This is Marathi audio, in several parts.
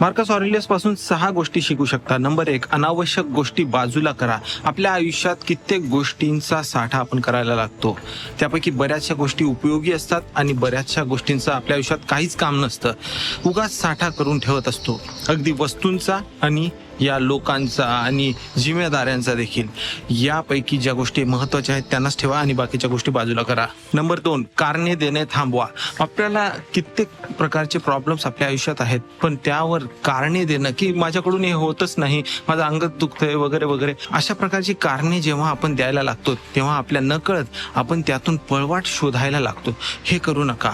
मार्कस ऑरेलियसपासून सहा गोष्टी शिकू शकता. नंबर एक अनावश्यक गोष्टी बाजूला करा. आपल्या आयुष्यात कित्येक गोष्टींचा साठा आपण करायला लागतो. त्यापैकी बऱ्याचशा गोष्टी उपयोगी असतात आणि बऱ्याचशा गोष्टींचा आपल्या आयुष्यात काहीच काम नसतं. उगाच साठा करून ठेवत असतो. अगदी वस्तूंचा आणि या लोकांचा आणि जिम्मेदाऱ्यांचा देखील. यापैकी ज्या गोष्टी महत्त्वाच्या आहेत त्यांनाच ठेवा आणि बाकीच्या गोष्टी बाजूला करा. नंबर दोन कारणे देणे थांबवा. आपल्याला कित्येक प्रकारचे प्रॉब्लेम्स आपल्या आयुष्यात आहेत पण त्यावर कारणे देणं की माझ्याकडून हे होतच नाही माझं अंग दुखतंय वगैरे वगैरे अशा प्रकारची कारणे जेव्हा आपण द्यायला लागतो तेव्हा आपल्या नकळत आपण त्यातून पळवाट शोधायला लागतो. हे करू नका.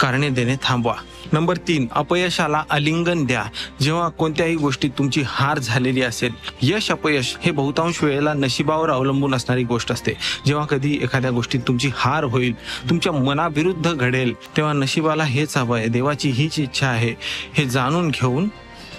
कारणे देणे थांबवा. नंबर तीन अपयशाला आलिंगन द्या. जेव्हा कोणत्याही गोष्टीत तुमची हार झालेली असेल यश अपयश हे बहुतांश वेळेला नशिबावर अवलंबून असणारी गोष्ट असते. जेव्हा कधी एखाद्या गोष्टीत तुमची हार होईल तुमच्या मनाविरुद्ध घडेल तेव्हा नशिबाला हेच हवं आहे देवाची हीच इच्छा आहे. हे जाणून घेऊन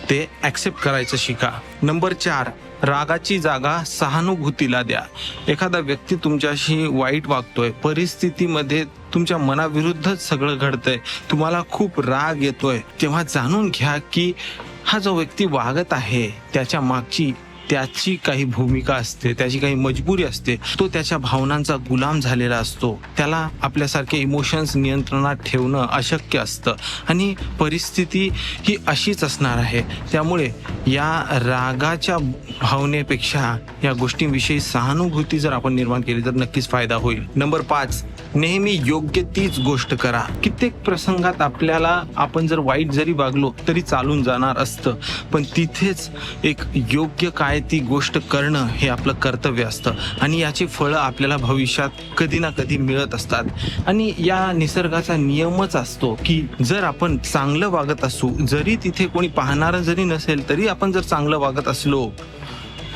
ते ऍक्सेप्ट करायचं शिका. नंबर चार रागाची जागा सहानुभूतीला द्या. एखादा व्यक्ती तुमच्याशी वाईट वागतोय परिस्थितीमध्ये तुमच्या मनाविरुद्धच सगळं घडतंय तुम्हाला खूप राग येतोय तेव्हा जाणून घ्या की हा जो व्यक्ती वागत आहे त्याच्या मागची त्याची काही भूमिका असते त्याची काही मजबुरी असते तो त्याच्या भावनांचा गुलाम झालेला असतो. त्याला आपल्यासारखे इमोशन्स नियंत्रणात ठेवणं अशक्य असतं. आणि परिस्थिती ही अशीच असणार आहे. त्यामुळे या रागाच्या भावनेपेक्षा या गोष्टींविषयी सहानुभूती जर आपण निर्माण केली तर नक्कीच फायदा होईल. नंबर पाच नेहमी योग्य तीच गोष्ट करा. कित्येक प्रसंगात आपल्याला आपण जर वाईट जरी वागलो तरी चालून जाणार असतं. पण तिथेच एक योग्य काय ती गोष्ट करणं हे आपलं कर्तव्य असतं. आणि याची फळं आपल्याला भविष्यात कधी ना कधी मिळत असतात. आणि या निसर्गाचा नियमच असतो की जर आपण चांगलं वागत असू जरी तिथे कोणी पाहणारं जरी नसेल तरी आपण जर चांगलं वागत असलो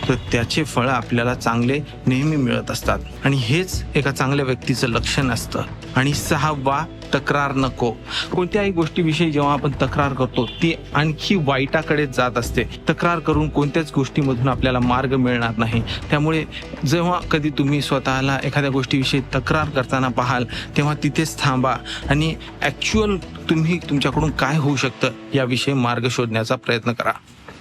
तर त्याचे फळं आपल्याला चांगले नेहमी मिळत असतात. आणि हेच एका चांगल्या व्यक्तीचं लक्षण असतं. आणि सहावा तक्रार नको. कोणत्याही गोष्टीविषयी जेव्हा आपण तक्रार करतो ती आणखी वाईटाकडे जात असते. तक्रार करून कोणत्याच गोष्टीमधून आपल्याला मार्ग मिळणार नाही. त्यामुळे जेव्हा कधी तुम्ही स्वतःला एखाद्या गोष्टीविषयी तक्रार करताना पाहाल तेव्हा तिथेच थांबा. आणि ॲक्च्युअल तुम्ही तुमच्याकडून काय होऊ शकतं याविषयी मार्ग शोधण्याचा प्रयत्न करा.